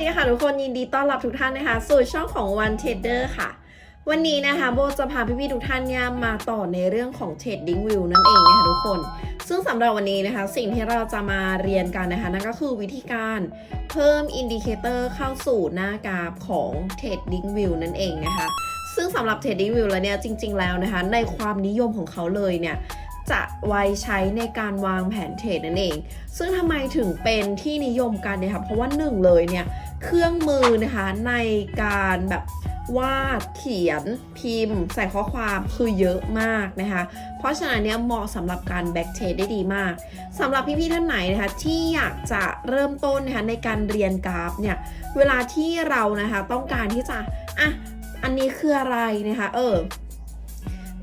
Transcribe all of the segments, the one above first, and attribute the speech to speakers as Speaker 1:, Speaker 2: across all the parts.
Speaker 1: ดีค่ะทุกคนยินดีต้อนรับทุกท่านนะคะ สู่ช่องของ One Trader ค่ะ วันนี้นะคะโบจะพาพี่ๆทุกท่านเนี่ยมาต่อในเรื่องของ Trading View นั่นเองนะคะทุกคน ซึ่งสำหรับวันนี้นะคะ สิ่งที่เราจะมาเรียนกันนะคะ นั่นก็คือวิธีการเพิ่มอินดิเคเตอร์เข้าสู่หน้ากราฟของ Trading View นั่นเองนะคะ ซึ่งสำหรับ Trading View แล้วเนี่ยจริง ๆ แล้วนะคะ ในความนิยมของเขาเลยเนี่ยจะไว้ใช้ในการวางแผนเทรดนั่นเอง ซึ่งทำไมถึงเป็นที่นิยมกันเนี่ยค่ะ เพราะว่าหนึ่งเลยเนี่ย เครื่องมือนะคะในการแบบวาดเขียนพิมพ์ ใส่ข้อความคือเยอะมากนะคะ เพราะฉะนั้นเนี่ยเหมาะสำหรับการแบ็กเทรดได้ดีมากสำหรับพี่ๆท่านไหนนะคะที่อยากจะเริ่มต้นนะคะในการเรียนกราฟเนี่ยเวลาที่เรานะคะต้องการที่จะอะอันนี้คืออะไรนะคะเออ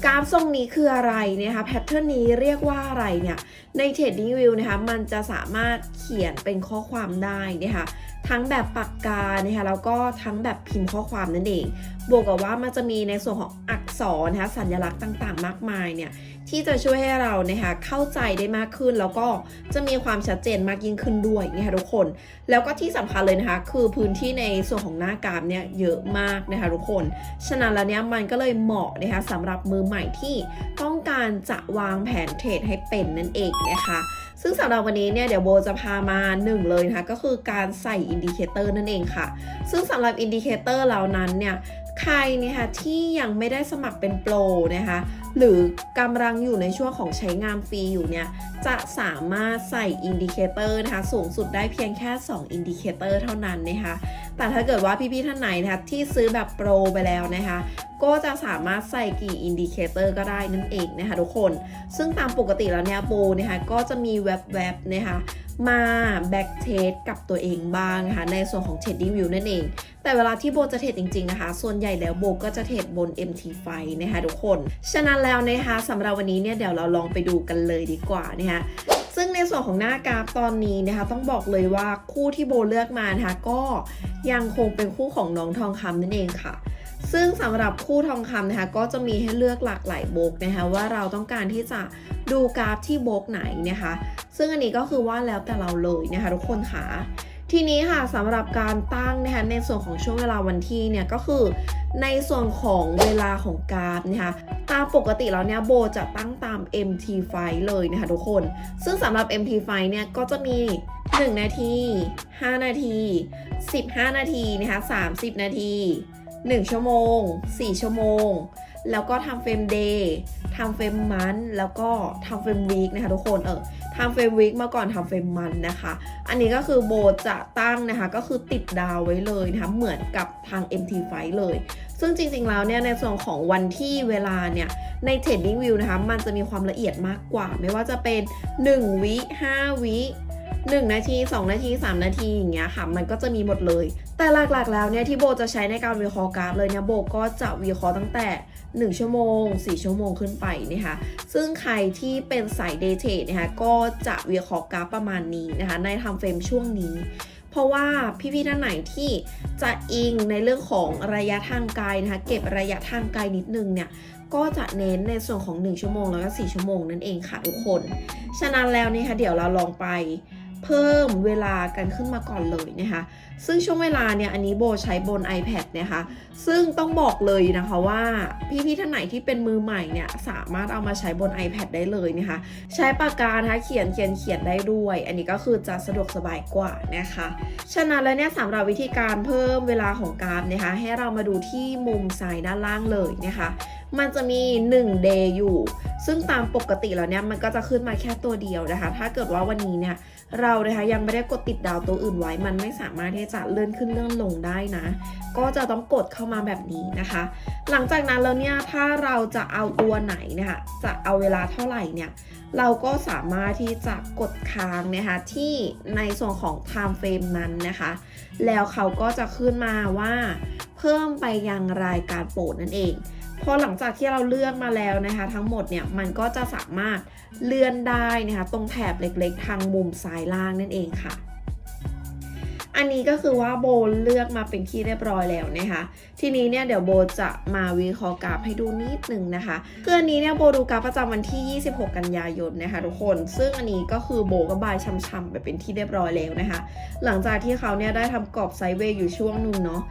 Speaker 1: กราฟทรงนี้คืออะไรนะคะแพทเทิร์นนี้เรียกว่าอะไรเนี่ยใน Trading View นะคะมันจะสามารถเขียนเป็นข้อความได้นะคะ ทั้งแบบปากกานะคะแล้วก็ทั้งแบบพิมพ์ข้อความนั่นเอง บวกกับว่ามันจะมีในส่วนของอักษรนะคะสัญลักษณ์ต่างๆ มากมายเนี่ยที่จะช่วยให้เรานะคะเข้าใจได้มากขึ้น แล้วก็จะมีความชัดเจนมากยิ่งขึ้นด้วยนะคะทุกคน แล้วก็ที่สำคัญเลยนะคะ คือพื้นที่ในส่วนของหน้ากาฟเนี่ยเยอะมากนะคะทุกคน ฉะนั้นแล้วเนี่ยมันก็เลยเหมาะนะคะสำหรับมือใหม่ที่ต้องการจะวางแผนเทรดให้เป็นนั่นเองนะคะ ซึ่งสำหรับวันนี้เนี่ยเดี๋ยวโบจะพามาหนึ่งเลยนะคะก็คือการใส่อินดิเคเตอร์นั่นเองค่ะ ซึ่งสำหรับอินดิเคเตอร์เหล่านั้นเนี่ยใครนะคะที่ยังไม่ได้สมัครเป็นโปรนะคะ หรือกำลังอยู่ในช่วงของใช้งานฟรีอยู่เนี่ย จะสามารถใส่อินดิเคเตอร์นะคะสูงสุดได้เพียงแค่ 2 อินดิเคเตอร์เท่านั้นนะคะแต่ถ้าเกิดว่าพี่ๆท่านไหนนะคะที่ซื้อแบบโปรไปแล้วนะคะก็จะสามารถใส่กี่อินดิเคเตอร์ก็ได้นั่นเองนะคะทุกคน ซึ่งตามปกติแล้วเนี่ยโบนะคะก็จะมีเว็บๆนะคะ มาแบ็กเทสกับตัวเองบ้างนะคะในส่วนของ Trading View นั่นเอง แต่เวลาที่โบจะเทรดจริงๆนะคะ ส่วนใหญ่แล้วโบก็จะเทรดบน MT5 นะคะทุกคน ฉะนั้นแล้วนะคะสำหรับวันนี้เนี่ยเดี๋ยวเราลองไปดูกันเลยดีกว่านะคะซึ่งในส่วนของหน้ากราฟตอนนี้นะคะ ต้องบอกเลยว่าคู่ที่โบเลือกมานะคะก็ยังคงเป็นคู่ของน้องทองคำนั่นเองค่ะ ซึ่งสำหรับคู่ทองคำนะคะก็จะมีให้เลือกหลากหลายโบกนะคะว่าเราต้องการที่จะดูกราฟที่โบกไหนนะคะ ซึ่งอันนี้ก็คือว่าแล้วแต่เราเลยนะคะทุกคนค่ะทีนี้ค่ะสำหรับการตั้งนะคะในส่วนของช่วงเวลาวันที่เนี่ยก็คือ ในส่วนของเวลาของกราฟนะคะตามปกติแล้วเนี่ยโบจะตั้งตาม MT5 เลยนะคะทุกคน ซึ่งสำหรับ MT5 เนี่ยก็จะมี 1 นาที 5 นาที 15 นาทีนะคะ30 นาที 1 ชั่วโมง 4 ชั่วโมง แล้วก็ทำเฟรมเดย์ทำเฟรมมันแล้วก็ทำเฟรมวีคนะคะทุกคนเออทำเฟรมวีคมาก่อนทำเฟรมมันนะคะ อันนี้ก็คือโบจะตั้งนะคะ ก็คือติดดาวไว้เลยนะคะ เหมือนกับทาง MT5 เลย ซึ่งจริงๆแล้วเนี่ยในส่วนของวันที่เวลาเนี่ย ใน Trading View นะคะ มันจะมีความละเอียดมากกว่า ไม่ว่าจะเป็น 1 วิ5วิ 1 นาที 2 นาที 3 นาทีอย่างเงี้ยค่ะ มันก็จะมีหมดเลย แต่หลักๆแล้วเนี่ยที่โบจะใช้ในการวิเคราะห์กราฟเลยเนี่ยโบก็จะวิเคราะห์ตั้งแต่ 1 ชั่วโมง 4 ชั่วโมงขึ้นไปนะคะ ซึ่งใครที่เป็นสายเดย์เทรดนะคะก็จะวิเคราะห์กราฟประมาณนี้นะคะในทำเฟรมช่วงนี้เพราะว่าพี่ๆท่านไหนที่จะอิงในเรื่องของระยะทางไกลนะคะเก็บระยะทางไกลนิดนึงเนี่ยก็จะเน้นในส่วนของ 1 ชั่วโมงแล้วก็ 4 ชั่วโมงนั่นเองค่ะทุกคน ฉะนั้นแล้วนะคะเดี๋ยวเราลองไป เพิ่มเวลากันขึ้นมาก่อนเลยนะคะซึ่งช่วงเวลาเนี่ยอันนี้โบใช้บน iPad นะคะซึ่งต้องบอกเลยนะคะว่าพี่ๆท่านไหนที่เป็นมือใหม่เนี่ยสามารถเอามาใช้บน iPad ได้เลยนะคะใช้ปากกานะคะเขียนเขียนเขียนได้ด้วย อันนี้ก็คือจะสะดวกสบายกว่านะคะฉะนั้นแล้วเนี่ยสำหรับวิธีการเพิ่มเวลาของกราฟนะคะให้เรามาดูที่มุมซ้ายด้านล่างเลยนะคะมันจะมี 1 day อยู่ ซึ่งตามปกติแล้วเนี่ยมันก็จะขึ้นมาแค่ตัวเดียวนะคะ ถ้าเกิดว่าวันนี้เนี่ย เรานะคะยังไม่ได้กดติดดาวตัวอื่นไว้ มันไม่สามารถที่จะเลื่อนขึ้นเลื่อนลงได้นะ ก็จะต้องกดเข้ามาแบบนี้นะคะ หลังจากนั้นแล้วเนี่ยถ้าเราจะเอาตัวไหนนะคะจะเอาเวลาเท่าไหร่เนี่ยเราก็สามารถที่จะกดค้างนะคะที่ในส่วนของ time frame นั้นนะคะ แล้วเขาก็จะขึ้นมาว่า เพิ่มไปยังรายการโปรดนั่นเอง พอหลังจากที่เราเลือกมาแล้วนะคะ ทั้งหมดเนี่ยมันก็จะสามารถเลื่อนได้นะคะ ตรงแถบเล็กๆ ทางมุมซ้ายล่างนั่นเองค่ะ อันนี้ก็คือว่าโบเลือกมาเป็นที่เรียบร้อยแล้วนะคะ ทีนี้เนี่ยเดี๋ยวโบจะมาวิเคราะห์กราฟให้ดูนิดนึงนะคะคืออันนี้เนี่ยโบดูกราฟประจำวันที่ 26 กันยายนนะคะทุกคน ซึ่งอันนี้ก็คือโบก็บายช่ำๆไปเป็นที่เรียบร้อยแล้วนะคะ หลังจากที่เขาเนี่ยได้ทำกรอบไซด์เวย์อยู่ช่วงหนึงเนาะ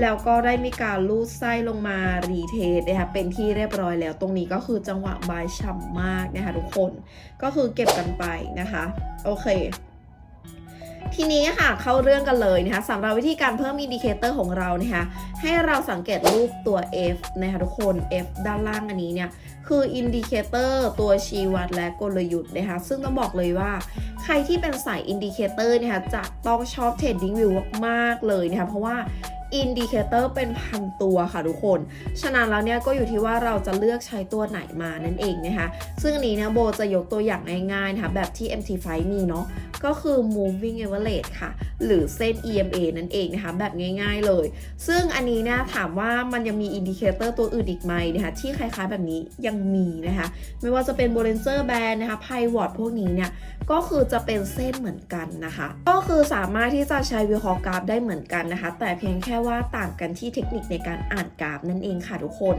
Speaker 1: แล้วก็ได้มีการลูดไส้ลงมารีเทสนะคะเป็นที่เรียบร้อยแล้ว ตรงนี้ก็คือจังหวะบายฉ่ำมากนะคะทุกคน ก็คือเก็บกันไปนะคะ โอเค ทีนี้ค่ะเข้าเรื่องกันเลยนะคะสำหรับวิธีการเพิ่มอินดิเคเตอร์ของเรานะคะให้เราสังเกตรูปตัว F นะคะทุกคน F ด้านล่างอันนี้เนี่ยคืออินดิเคเตอร์ตัวชี้วัดและกลยุทธ์นะคะซึ่งต้องบอกเลยว่า ใครที่เป็นสายอินดิเคเตอร์นะคะจะต้องชอบ Trading View มากๆเลยนะคะเพราะว่าอินดิเคเตอร์เป็นพันตัวค่ะทุกคน ฉะนั้นแล้วเนี่ยก็อยู่ที่ว่าเราจะเลือกใช้ตัวไหนมานั่นเองนะคะ ซึ่งอันนี้เนี่ยโบจะยกตัวอย่างง่ายๆนะคะแบบที่ MT5 มีเนาะก็คือ moving average ค่ะ หรือเส้น EMA นั่นเองนะคะ แบบง่ายๆเลย ซึ่งอันนี้เนี่ยถามว่ามันยังมีอินดิเคเตอร์ตัวอื่นอีกไหมนะคะ ที่คล้ายๆแบบนี้ยังมีนะคะ ไม่ว่าจะเป็น Bollinger Band นะคะ p i v o t พวกนี้เนี่ย ก็คือจะเป็นเส้นเหมือนกันนะคะ ก็คือสามารถที่จะใช้วิเคราะห์กราฟได้เหมือนกันนะคะ แต่เพียงแค่ว่าต่างกันที่เทคนิคในการอ่านกราฟนั่นเองค่ะทุกคน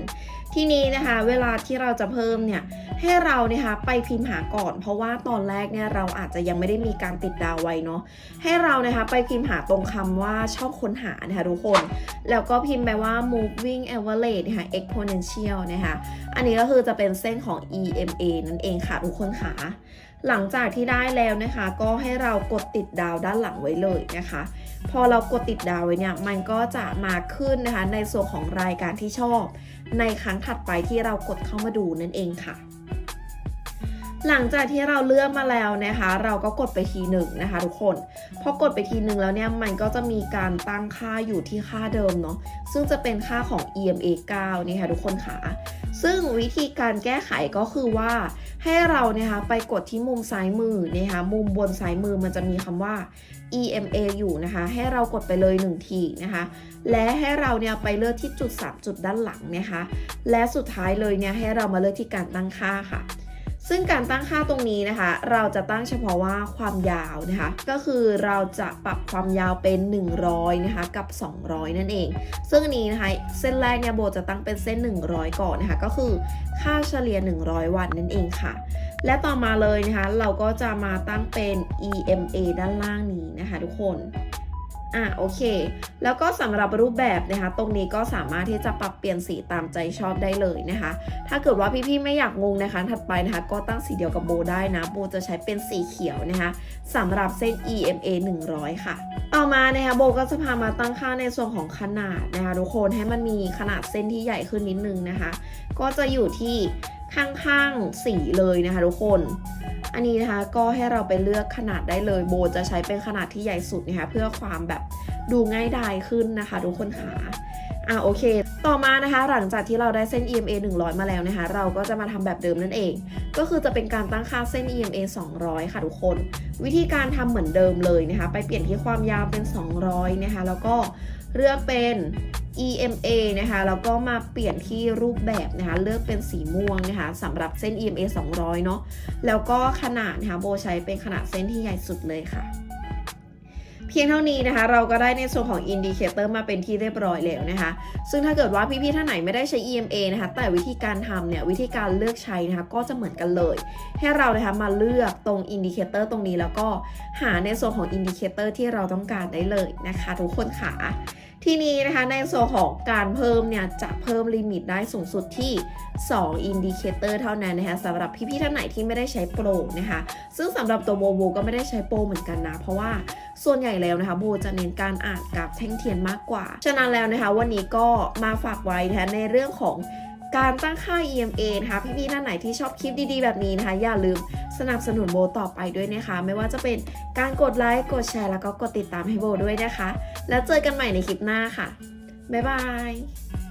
Speaker 1: ทีนี้นะคะ เวลาที่เราจะเพิ่มเนี่ยให้เราเนี่ยคะไปพิมพ์หาก่อน เพราะว่าตอนแรกเนี่ยเราอาจจะยังไม่ได้มีการติดดาวไว้เนาะให้เรานะคะไปพิมพ์หาตรงคำว่าช่องค้นหานะคะทุกคน แล้วก็พิมพ์ไปว่า moving average นะคะ exponential นะคะอันนี้ก็คือจะเป็นเส้นของ EMA นั่นเองค่ะทุกคนค่ะหลังจากที่ได้แล้วนะคะ ก็ให้เรากดติดดาวด้านหลังไว้เลยนะคะ พอเรากดติดดาวไว้เนี่ยมันก็จะมาขึ้นนะคะในส่วนของรายการที่ชอบ ในครั้งถัดไปที่เรากดเข้ามาดูนั่นเองค่ะ หลังจากที่เราเลือกมาแล้วนะคะ เราก็กดไปทีหนึ่งนะคะ ทุกคนพอกดไปทีหนึ่งแล้วเนี่ยมันก็จะมีการตั้งค่าอยู่ที่ค่าเดิมเนาะซึ่งจะเป็นค่าของ EMA 9นี่ค่ะทุกคนค่ะซึ่งวิธีการแก้ไขก็คือว่าให้เราเนี่ยค่ะไปกดที่มุมซ้ายมือนะคะมุมบนซ้ายมือมันจะมีคำว่า EMA อยู่นะคะ ให้เรากดไปเลย1ทีนะคะ และให้เราเนี่ยไปเลือกที่จุด3จุดด้านหลังนะคะ และสุดท้ายเลยเนี่ยให้เรามาเลือกที่การตั้งค่าค่ะ ซึ่งการตั้งค่าตรงนี้นะคะ เราจะตั้งเฉพาะว่าความยาวนะคะ ก็คือเราจะปรับความยาวเป็น 100 นะคะ กับ 200 นั่นเอง ซึ่งนนี้นะคะเส้นแรกเนี่ยโบจะตั้งเป็นเส้น 100 ก่อนนะคะ ก็คือค่าเฉลี่ย 100 วันนั่นเองค่ะ และต่อมาเลยนะคะ เราก็จะมาตั้งเป็น EMA ด้านล่างนี้นะคะ ทุกคน อะโอเค แล้วก็สำหรับรูปแบบนะคะ ตรงนี้ก็สามารถที่จะปรับเปลี่ยนสีตามใจชอบได้เลยนะคะ ถ้าเกิดว่าพี่ๆไม่อยากงงนะคะ ถัดไปนะคะ ก็ตั้งสีเดียวกับโบได้นะ โบจะใช้เป็นสีเขียวนะคะสำหรับเส้น EMA 100 ค่ะ ต่อมานะคะโบก็จะพามาตั้งค่าในส่วนของขนาดนะคะทุกคนให้มันมีขนาดเส้นที่ใหญ่ขึ้นนิดนึงนะคะ ก็จะอยู่ที่ ข้างๆสีเลยนะคะทุกคน อันนี้นะคะก็ให้เราไปเลือกขนาดได้เลยโบจะใช้เป็นขนาดที่ใหญ่สุดนะคะเพื่อความแบบดูง่ายดายขึ้นนะคะทุกคนค่ะอ่าโอเค ต่อมานะคะหลังจากที่เราได้เส้น EMA 100 มาแล้วนะคะ เราก็จะมาทำแบบเดิมนั่นเอง ก็คือจะเป็นการตั้งค่าเส้น EMA 200 ค่ะทุกคน วิธีการทำเหมือนเดิมเลยนะคะ ไปเปลี่ยนที่ความยาวเป็น 200 นะคะ แล้วก็เลือกเป็น EMA นะคะแล้วก็มาเปลี่ยนที่รูปแบบนะคะเลือกเป็นสีม่วงนะคะสำหรับเส้น EMA 200 เนาะแล้วก็ขนาดนะคะโบใช้เป็นขนาดเส้นที่ใหญ่สุดเลยค่ะ เพียงเท่านี้นะคะ เราก็ได้ในส่วนของอินดิเคเตอร์มาเป็นที่เรียบร้อยแล้วนะคะ ซึ่งถ้าเกิดว่าพี่ๆท่านไหนไม่ได้ใช้ EMA นะคะ แต่วิธีการทำเนี่ยวิธีการเลือกใช้นะคะก็จะเหมือนกันเลย ให้เรานะคะมาเลือกตรงอินดิเคเตอร์ตรงนี้แล้วก็หาในส่วนของอินดิเคเตอร์ที่เราต้องการได้เลยนะคะ ทุกคนค่ะทีนี้นะคะในส่วนของการเพิ่มเนี่ยจะเพิ่มลิมิตได้สูงสุดที่ 2 อินดิเคเตอร์เท่านั้นนะคะสำหรับพี่ๆท่านไหนที่ไม่ได้ใช้โปรนะคะซึ่งสำหรับตัวโบโบก็ไม่ได้ใช้โปรเหมือนกันนะ เพราะว่าส่วนใหญ่แล้วนะคะโบจะเน้นการอ่านกับแท่งเทียนมากกว่า ฉะนั้นแล้วนะคะวันนี้ก็มาฝากไว้นะคะในเรื่องของ การตั้งค่า EMA นะคะพี่ๆท่านไหนที่ชอบคลิปดีๆ แบบนี้นะคะ อย่าลืมสนับสนุนโบต่อไปด้วยนะคะ ไม่ว่าจะเป็นการกดไลค์ กดแชร์ แล้วก็กดติดตามให้โบด้วยนะคะ แล้วเจอกันใหม่ในคลิปหน้าค่ะ บ๊ายบาย